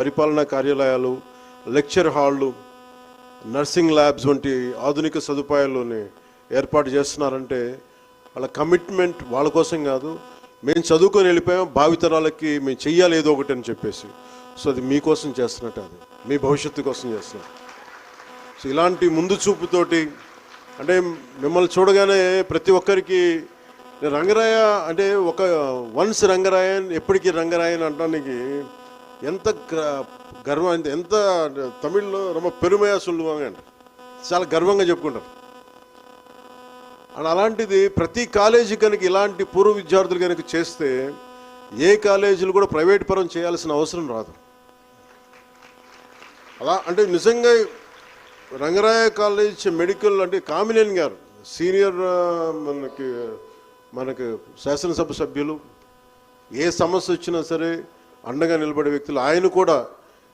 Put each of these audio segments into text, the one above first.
పరిపాలనా కార్యాలయాలు lecture హాళ్ళు nursing labs వంటి ఆధునిక సదుపాయాల్లోనే ఏర్పాటు చేస్తున్నారంటే వాళ్ళ కమిట్మెంట్ వాళ్ళ కోసం కాదు మేము చదువుకొని వెళ్ళిపోయాం భావితరాలకి మేము చెయ్యాలి ఏదో ఒకటి అని చెప్పేసి. సో అది మీకోసం చేస్తున్నట్టు అది. మీ భవిష్యత్తు కోసం చేస్తున్నారు. సో ఇలాంటి ముందు చూపుతోటి అంటే మిమ్మల్ని చూడగానే ప్రతి ఒక్కరికి రంగరాయ అంటే ఒక వన్స్ రంగరాయన్ ఎప్పటికీ రంగరాయన్ అనడానికి ఎంత గర్వం ఎంత- ఎంత తమిళ్ళో రొమ్మ పెరుమయా సుల్లువాங்க చాలా గర్వంగా చెప్పుకుంటారు. అండ్ అలాంటిది ప్రతి కాలేజీ కనుక ఇలాంటి పూర్వ విద్యార్థులు కనుక చేస్తే ఏ కాలేజీలు కూడా ప్రైవేట్ పరం చేయాల్సిన అవసరం రాదు. అలా అంటే నిజంగా రంగరాయ కాలేజ్ మెడికల్ అంటే కామినేని గారు సీనియర్ మనకి మనకి శాసనసభ సభ్యులు ఏ సమస్య వచ్చినా సరే అండగా నిలబడే వ్యక్తులు. ఆయన కూడా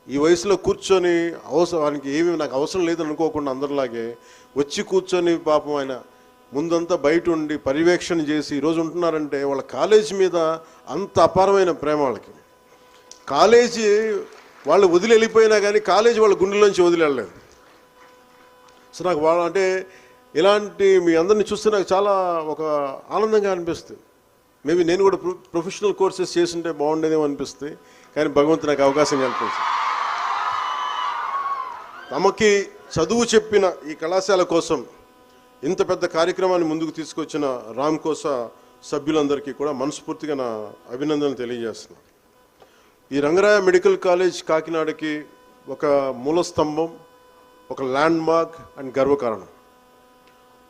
ఈ వయసులో కూర్చొని అవసరం ఆయనకి ఏమీ నాకు అవసరం లేదని అనుకోకుండా అందరిలాగే వచ్చి కూర్చొని పాపం ఆయన ముందంతా బయట ఉండి పర్యవేక్షణ చేసి ఈరోజు ఉంటున్నారంటే వాళ్ళ కాలేజీ మీద అంత అపారమైన ప్రేమ వాళ్ళకి. కాలేజీ వాళ్ళు వదిలి వెళ్ళిపోయినా కానీ కాలేజీ వాళ్ళ గుండెలోంచి వదిలి సో నాకు వాళ్ళ అంటే ఇలాంటి మీ అందరిని చూస్తే నాకు చాలా ఒక ఆనందంగా అనిపిస్తుంది. మేబీ నేను కూడా ప్రొ ప్రొఫెషనల్ కోర్సెస్ చేస్తుంటే బాగుండేదేమో అనిపిస్తుంది కానీ భగవంతు నాకు అవకాశం కల్పించింది తమకి చదువు చెప్పిన ఈ కళాశాల కోసం ఇంత పెద్ద కార్యక్రమాన్ని ముందుకు తీసుకొచ్చిన రామ్ కోస సభ్యులందరికీ కూడా మనస్ఫూర్తిగా నా అభినందనలు తెలియజేస్తున్నాను ఈ రంగరాయ మెడికల్ కాలేజ్ కాకినాడకి ఒక మూల స్తంభం ఒక ల్యాండ్ మార్క్ అండ్ గర్వకారణం.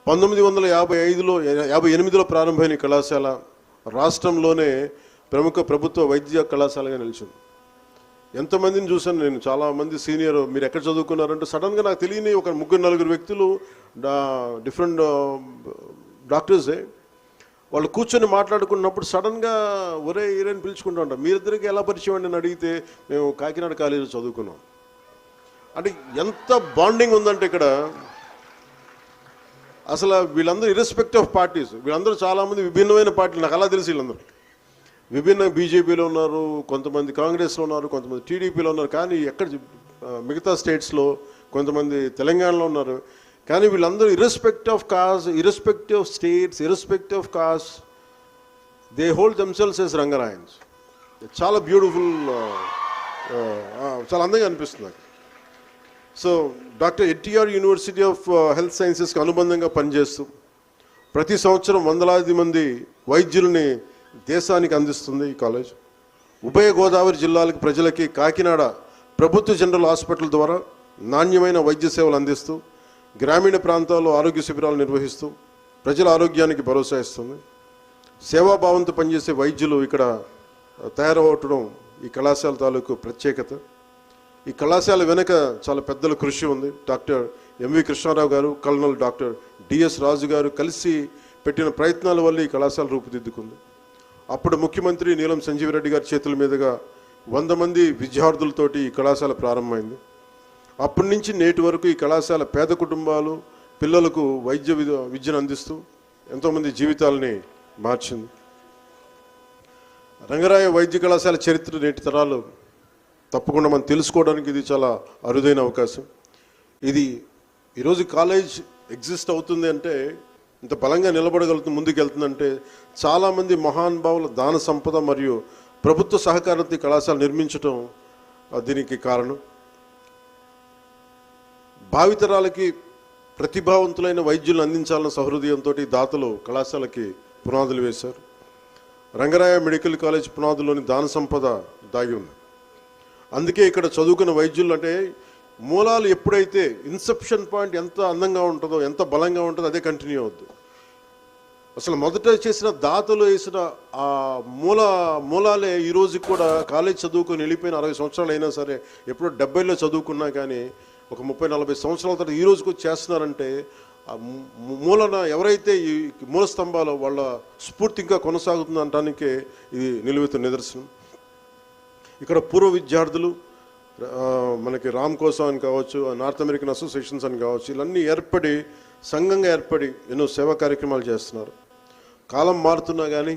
పంతొమ్మిది వందల యాభై ఐదులో యాభై ఎనిమిదిలో ప్రారంభమైన కళాశాల రాష్ట్రంలోనే ప్రముఖ ప్రభుత్వ వైద్య కళాశాలగా నిలిచింది. ఎంతమందిని చూశాను నేను చాలా మంది సీనియర్ మీరు ఎక్కడ చదువుకున్నారంటే సడన్గా నాకు తెలియని ఒక ముగ్గురు నలుగురు వ్యక్తులు డిఫరెంట్ డాక్టర్సే వాళ్ళు కూర్చొని మాట్లాడుకున్నప్పుడు సడన్గా ఒరే ఈరేని పిలుచుకుంటూ ఉంటాం మీరిద్దరికి ఎలా పరిచయం అండి అని అడిగితే మేము కాకినాడ కాలేజీలో చదువుకున్నాం. అంటే ఎంత బాండింగ్ ఉందంటే ఇక్కడ అసలు వీళ్ళందరూ ఇర్రెస్పెక్ట్ ఆఫ్ పార్టీస్ వీళ్ళందరూ చాలామంది విభిన్నమైన పార్టీలు. నాకు అలా తెలిసి వీళ్ళందరూ. విభిన్న బీజేపీలో ఉన్నారు కొంతమంది కాంగ్రెస్లో ఉన్నారు కొంతమంది టీడీపీలో ఉన్నారు. కానీ ఎక్కడ మిగతా స్టేట్స్లో కొంతమంది తెలంగాణలో ఉన్నారు. కానీ వీళ్ళందరూ irrespective of caste irrespective of states irrespective of caste they hold themselves as Rangarayans చాలా బ్యూటిఫుల్ చాలా అందంగా అనిపిస్తుంది నాకు. So doctor NTR university of health సైన్సెస్కి అనుబంధంగా పనిచేస్తూ ప్రతి సంవత్సరం వందలాది మంది వైద్యుల్ని దేశానికి అందిస్తుంది ఈ కాలేజ్. ఉభయ గోదావరి జిల్లాలకు ప్రజలకి కాకినాడ ప్రభుత్వ జనరల్ హాస్పిటల్ ద్వారా నాణ్యమైన వైద్య సేవలు అందిస్తూ గ్రామీణ ప్రాంతాల్లో ఆరోగ్య శిబిరాలు నిర్వహిస్తూ ప్రజల ఆరోగ్యానికి భరోసా ఇస్తుంది. సేవాభావంతో పనిచేసే వైద్యులు ఇక్కడ తయారవటం ఈ కళాశాల తాలూకు ప్రత్యేకత. ఈ కళాశాల వెనుక చాలా పెద్దల కృషి ఉంది. డాక్టర్ ఎంవి కృష్ణారావు గారు కల్నల్ డాక్టర్ డిఎస్ రాజు గారు కలిసి పెట్టిన ప్రయత్నాల వల్ల ఈ కళాశాల రూపుదిద్దుకుంది. అప్పుడు ముఖ్యమంత్రి నీలం సంజీవరెడ్డి గారి చేతుల మీదుగా వంద మంది విద్యార్థులతోటి ఈ కళాశాల ప్రారంభమైంది. అప్పటి నుంచి నేటి వరకు ఈ కళాశాల పేద కుటుంబాలు పిల్లలకు వైద్య విద్యను అందిస్తూ ఎంతోమంది జీవితాలని మార్చింది. రంగరాయ వైద్య కళాశాల చరిత్ర నేటి తరాలు తప్పకుండా మనం తెలుసుకోవడానికి ఇది చాలా అరుదైన అవకాశం. ఇది ఈరోజు కాలేజ్ ఎగ్జిస్ట్ అవుతుంది అంటే ఇంత బలంగా నిలబడగలుగుతుంది ముందుకెళ్తుందంటే చాలామంది మహానుభావుల దాన సంపద మరియు ప్రభుత్వ సహకారంతో కళాశాల నిర్మించడం దీనికి కారణం. భావితరాలకి ప్రతిభావంతులైన వైద్యులను అందించాలన్న సహృదయంతో దాతలు కళాశాలకి పునాదులు వేశారు. రంగరాయ మెడికల్ కాలేజ్ పునాదులోని దాన సంపద దాగి ఉంది. అందుకే ఇక్కడ చదువుకున్న వైద్యులు అంటే మూలాలు ఎప్పుడైతే ఇన్సెప్షన్ పాయింట్ ఎంత అందంగా ఉంటుందో ఎంత బలంగా ఉంటుందో అదే కంటిన్యూ అవుద్దు. అసలు మొదట చేసిన దాతలు వేసిన ఆ మూల మూలాలే ఈ కూడా కాలేజ్ చదువుకొని వెళ్ళిపోయిన అరవై సంవత్సరాలు అయినా సరే ఎప్పుడో డెబ్బైలో చదువుకున్నా కానీ ఒక ముప్పై నలభై సంవత్సరాల తర్వాత ఈ రోజుకి చేస్తున్నారంటే ఆ మూలన ఎవరైతే ఈ మూల స్తంభాలు వాళ్ళ స్ఫూర్తి ఇంకా కొనసాగుతుందనటానికే ఇది నిలువెత్తు నిదర్శనం. ఇక్కడ పూర్వ విద్యార్థులు మనకి రామ్ కోసం అని కావచ్చు నార్త్ అమెరికన్ అసోసియేషన్స్ అని కావచ్చు ఇవన్నీ ఏర్పడి సంఘంగా ఏర్పడి ఎన్నో సేవా కార్యక్రమాలు చేస్తున్నారు. కాలం మారుతున్నా కానీ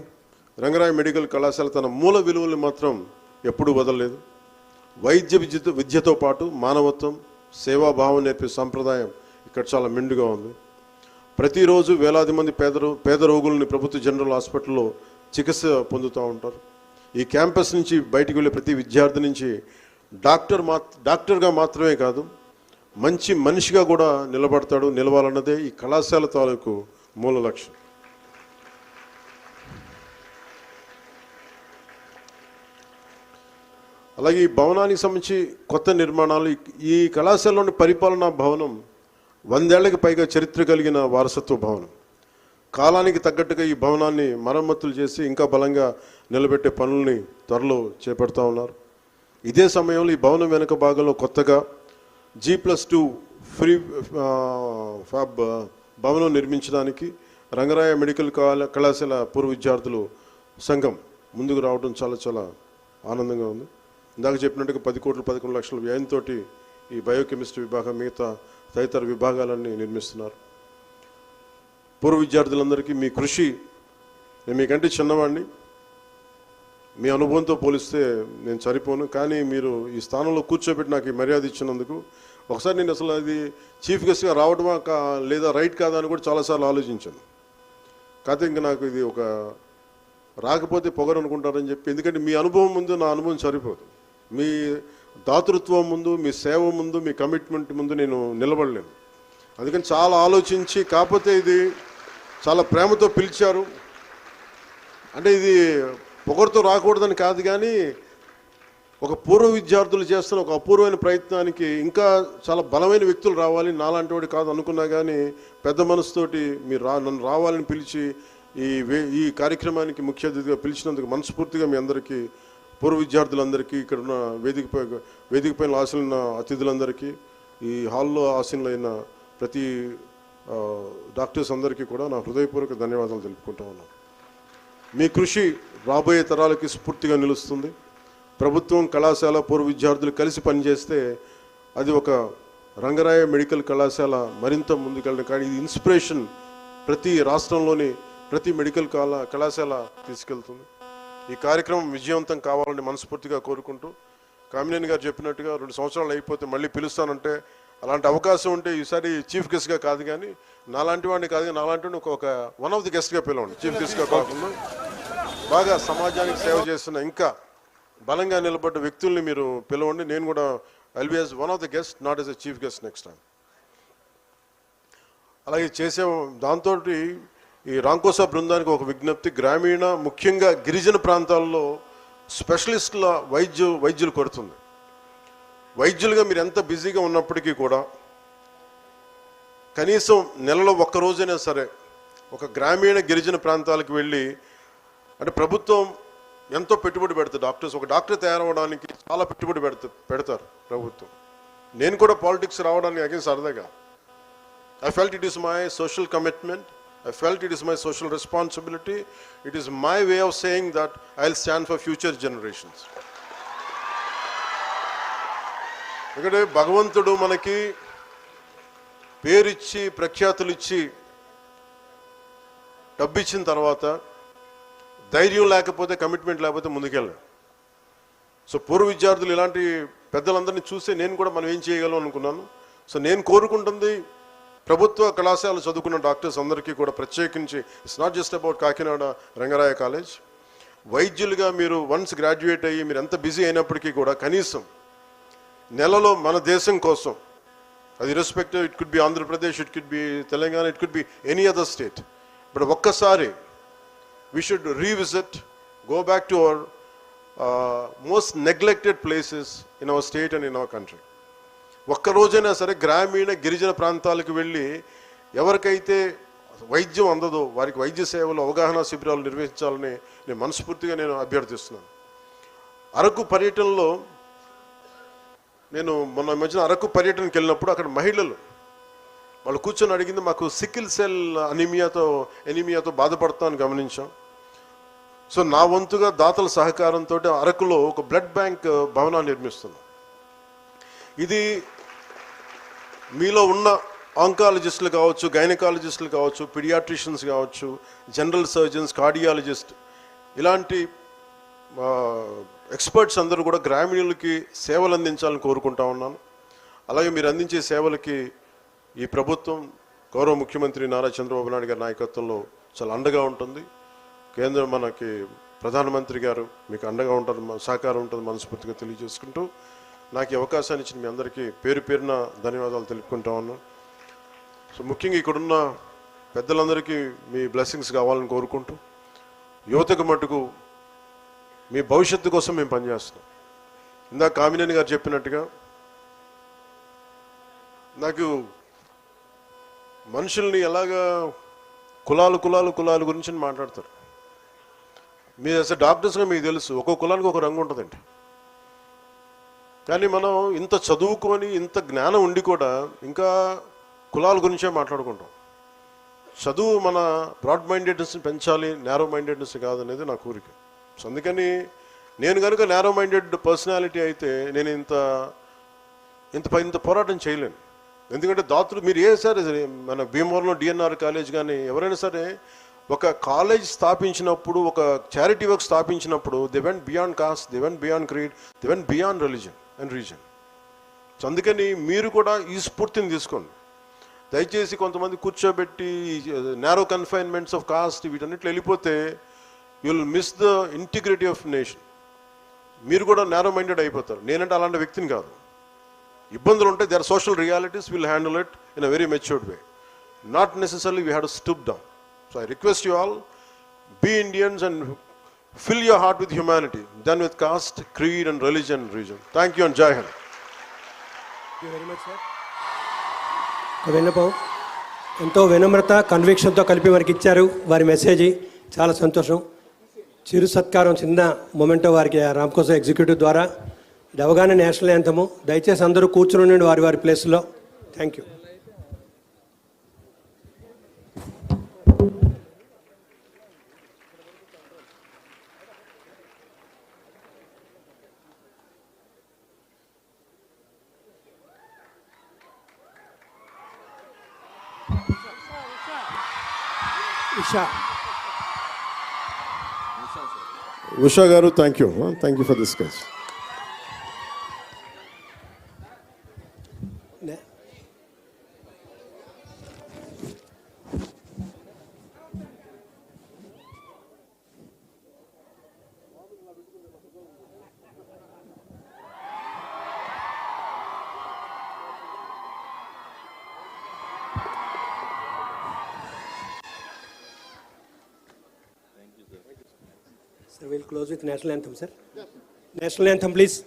రంగరాయ మెడికల్ కళాశాల తన మూల విలువలు మాత్రం ఎప్పుడూ వదలలేదు. వైద్య విద్యతో విద్యతో పాటు మానవత్వం సేవాభావం నేర్పే సంప్రదాయం ఇక్కడ చాలా మెండుగా ఉంది. ప్రతిరోజు వేలాది మంది పేద పేద రోగుల్ని ప్రభుత్వ జనరల్ హాస్పిటల్లో చికిత్స పొందుతూ ఉంటారు. ఈ క్యాంపస్ నుంచి బయటికి వెళ్ళే ప్రతి విద్యార్థి నుంచి డాక్టర్ మా డాక్టర్గా మాత్రమే కాదు మంచి మనిషిగా కూడా నిలబడతాడు. నిలవాలన్నదే ఈ కళాశాల తాలూకు మూల లక్ష్యం. అలాగే ఈ భవనానికి సంబంధించి కొత్త నిర్మాణాలు ఈ- కళాశాలలోని పరిపాలనా భవనం వందేళ్ళకు పైగా చరిత్ర కలిగిన వారసత్వ భవనం. కాలానికి తగ్గట్టుగా ఈ భవనాన్ని మరమ్మతులు చేసి ఇంకా బలంగా నిలబెట్టే పనుల్ని త్వరలో చేపడతా ఉన్నారు. ఇదే సమయంలో ఈ భవనం వెనుక భాగంలో కొత్తగా G plus two prefab భవనం నిర్మించడానికి రంగరాయ మెడికల్ కళాశాల పూర్వ విద్యార్థులు సంఘం ముందుకు రావడం చాలా చాలా ఆనందంగా ఉంది. ఇందాక చెప్పినట్టుగా పది కోట్లు పదకొండు లక్షల వ్యయంతో ఈ బయోకెమిస్ట్రీ విభాగం మిగతా తదితర విభాగాలన్నీ నిర్మిస్తున్నారు. పూర్వ విద్యార్థులందరికీ మీ కృషి నేను మీకంటే చిన్నవాడిని మీ అనుభవంతో పోలిస్తే నేను సరిపోను కానీ మీరు ఈ స్థానంలో కూర్చోబెట్టి నాకు ఈ మర్యాద ఇచ్చినందుకు ఒకసారి నేను అసలు అది చీఫ్ గెస్ట్గా రావడమా కా లేదా రైట్ కాదా అని కూడా చాలాసార్లు ఆలోచించాను. కాకపోతే ఇంకా నాకు ఇది ఒక రాకపోతే పొగరు అనుకుంటారని చెప్పి ఎందుకంటే మీ అనుభవం ముందు నా అనుభవం సరిపోదు. మీ దాతృత్వం ముందు మీ సేవ ముందు మీ కమిట్మెంట్ ముందు నేను నిలబడలేను. అందుకని చాలా ఆలోచించి కాకపోతే ఇది చాలా ప్రేమతో పిలిచారు. అంటే ఇది పొగరుతో రాకూడదని కాదు కానీ ఒక పూర్వ విద్యార్థులు చేస్తున్న ఒక అపూర్వమైన ప్రయత్నానికి ఇంకా చాలా బలమైన వ్యక్తులు రావాలి. నాలాంటి వాడు కాదు అనుకున్నా కానీ పెద్ద మనసుతోటి మీరు రా నన్ను రావాలని పిలిచి ఈ వే ఈ కార్యక్రమానికి ముఖ్య అతిథిగా పిలిచినందుకు మనస్ఫూర్తిగా మీ అందరికీ పూర్వ విద్యార్థులందరికీ ఇక్కడ ఉన్న వేదికపై వేదికపైన ఆశలైన అతిథులందరికీ ఈ హాల్లో ఆశలైన ప్రతి డాక్టర్స్ అందరికీ కూడా నా హృదయపూర్వక ధన్యవాదాలు తెలుపుకుంటా ఉన్నాను. మీ కృషి రాబోయే తరాలకి స్ఫూర్తిగా నిలుస్తుంది. ప్రభుత్వం కళాశాల పూర్వ విద్యార్థులు కలిసి పనిచేస్తే అది ఒక రంగరాయ మెడికల్ కళాశాల మరింత ముందుకెళ్ళడం. కానీ ఇది ఇన్స్పిరేషన్ ప్రతి రాష్ట్రంలోని ప్రతి మెడికల్ కళా కళాశాల తీసుకెళ్తుంది. ఈ కార్యక్రమం విజయవంతం కావాలని మనస్ఫూర్తిగా కోరుకుంటూ కామినేని గారు చెప్పినట్టుగా రెండు సంవత్సరాలు అయిపోతే మళ్ళీ పిలుస్తానంటే అలాంటి అవకాశం ఉంటే ఈసారి చీఫ్ గెస్ట్గా కాదు కానీ నాలాంటి వాడిని కాదు కానీ నాలాంటి వాడిని ఒక- ఒక వన్ ఆఫ్ ది గెస్ట్గా పిలవండి. చీఫ్ గెస్ట్గా కాకుండా బాగా సమాజానికి సేవ చేస్తున్న ఇంకా బలంగా నిలబడ్డ వ్యక్తుల్ని మీరు పిలవండి. నేను కూడా I'll be as one of the guest not as a chief guest next time అలాగే చేసే దాంతో ఈ రాంకోసా బృందానికి ఒక విజ్ఞప్తి గ్రామీణ ముఖ్యంగా గిరిజన ప్రాంతాల్లో స్పెషలిస్టుల వైద్యు వైద్యులు కొడుతుంది. వైద్యులుగా మీరు ఎంత బిజీగా ఉన్నప్పటికీ కూడా కనీసం నెలలో ఒక్కరోజైనా సరే ఒక గ్రామీణ గిరిజన ప్రాంతాలకు వెళ్ళి అంటే ప్రభుత్వం ఎంతో పెట్టుబడి పెడుతుంది. డాక్టర్స్ ఒక డాక్టర్ తయారవడానికి చాలా పెట్టుబడి పెడత పెడతారు ప్రభుత్వం. నేను కూడా పాలిటిక్స్ రావడానికి అగేన్ సరదాగా. I felt it is my social commitment I felt it is my social responsibility it is my way of saying that I will stand for future generations ఎందుకంటే భగవంతుడు మనకి పేరిచ్చి ప్రఖ్యాతులు ఇచ్చి డబ్బు ఇచ్చిన తర్వాత ధైర్యం లేకపోతే కమిట్మెంట్ లేకపోతే ముందుకెళ్ళాం. సో పూర్వ విద్యార్థులు ఇలాంటి పెద్దలందరినీ చూస్తే నేను కూడా మనం ఏం చేయగలం అనుకున్నాను. సో నేను కోరుకుంటుంది ప్రభుత్వ కళాశాల చదువుకున్న డాక్టర్స్ అందరికీ కూడా ప్రత్యేకించి it's not just about Kakinada Rangaraya college. వైద్యులుగా మీరు వన్స్ గ్రాడ్యుయేట్ అయ్యి మీరు ఎంత బిజీ అయినప్పటికీ కూడా కనీసం నెలలో మన దేశం కోసం అది respective it could be Andhra Pradesh it could be Telangana it could be any other state but ఒక్కసారి we should revisit go back to our most neglected places in our state and in our country ఒక్కరోజైనా ఒక్క రోజైనా సరే గ్రామీణ గిరిజన ప్రాంతాలకు వెళ్ళి ఎవరికైతే వైద్యం అందదో వారికి వైద్య సేవలు అవగాహన శిబిరాలు నిర్వహించాలని నేను మనస్ఫూర్తిగా నేను అభ్యర్థిస్తున్నాను. అరకు పర్యటనలో నేను మొన్న మధ్యన అరకు పర్యటనకి వెళ్ళినప్పుడు అక్కడ మహిళలు వాళ్ళు కూర్చొని అడిగింది మాకు సికిల్ సెల్ అనిమియాతో ఎనిమియాతో బాధపడతామని గమనించాం. సో నా వంతుగా దాతల సహకారంతో అరకులో ఒక బ్లడ్ బ్యాంక్ భవనాన్ని నిర్మిస్తున్నాం. ఇది మీలో ఉన్న ఆంకాలజిస్టులు కావచ్చు గైనకాలజిస్టులు కావచ్చు పిడియాట్రిషియన్స్ కావచ్చు జనరల్ సర్జన్స్ కార్డియాలజిస్ట్ ఇలాంటి ఎక్స్పర్ట్స్ అందరూ కూడా గ్రామీణులకి సేవలు అందించాలని కోరుకుంటా ఉన్నాను. అలాగే మీరు అందించే సేవలకి ఈ ప్రభుత్వం గౌరవ ముఖ్యమంత్రి నారా చంద్రబాబు నాయుడు గారి నాయకత్వంలో చాలా అండగా ఉంటుంది. కేంద్రం మనకి ప్రధానమంత్రి గారు మీకు అండగా ఉంటారు మన సహకారం ఉంటుంది మనస్ఫూర్తిగా తెలియజేసుకుంటూ నాకు ఈ అవకాశాన్ని ఇచ్చిన మీ అందరికీ పేరు పేరున ధన్యవాదాలు తెలుపుకుంటా ఉన్నాను. సో ముఖ్యంగా ఇక్కడున్న పెద్దలందరికీ మీ బ్లెస్సింగ్స్ కావాలని కోరుకుంటూ యువతకు మటుకు మీ భవిష్యత్తు కోసం మేము పనిచేస్తున్నాం. ఇందాక కామినేని గారు చెప్పినట్టుగా నాకు మనుషుల్ని ఎలాగా కులాలు కులాలు కులాల గురించి మాట్లాడతారు. మీరు అసలు డాక్టర్స్గా మీకు తెలుసు ఒక్కొక్క కులానికి ఒక రంగు ఉంటుందండి. కానీ మనం ఇంత చదువుకొని ఇంత జ్ఞానం ఉండి కూడా ఇంకా కులాల గురించే మాట్లాడుకుంటాం. చదువు మన బ్రాడ్ మైండెడ్నెస్ని పెంచాలి నేరో మైండెడ్నెస్ కాదనేది నా కోరిక సో అందుకని నేను కనుక నేరో మైండెడ్ పర్సనాలిటీ అయితే నేను ఇంత ఇంత పై- ఇంత పోరాటం చేయలేను. ఎందుకంటే దాతలు మీరు ఏ సరే మన భీమవరంలో డిఎన్ఆర్ కాలేజ్ కానీ ఎవరైనా సరే ఒక కాలేజ్ స్థాపించినప్పుడు ఒక charity work స్థాపించినప్పుడు they went beyond caste they went beyond creed they went beyond religion and reason so అందుకని మీరు కూడా ఈ స్ఫూర్తిని తీసుకోండి. దయచేసి కొంతమంది కూర్చోబెట్టి నేరో కన్ఫైన్మెంట్స్ ఆఫ్ కాస్ట్ వీటన్నిటిలో వెళ్ళిపోతే you will miss the integrity of nation మీరు కూడా నేరో మైండెడ్ అయిపోతారు. నేనంటే అలాంటి వ్యక్తిని కాదు. ఇబ్బందులు ఉంటే their social realities will handle it in a very matured way not necessary we had stoop down so I request you all be Indians and fill your heart with humanity then with caste creed and religion reason thank you and Jai Hind very sir ఎంతో వినమ్రత కన్విక్షన్తో కలిపి వారికి ఇచ్చారు. వారి message చాలా సంతోషం. చిరు సత్కారం చిన్న మొమెంటో వారికి ఆ రామకోసం ఎగ్జిక్యూటివ్ ద్వారా. ఇది అవగాహన నేషనల్ యాంతము దయచేసి అందరూ కూర్చుని ఉండండి వారి వారి ప్లేస్లో. Thank you. Usha. Usha garu thank you thank you for this case Sir, we'll close with national anthem, sir. National anthem, please.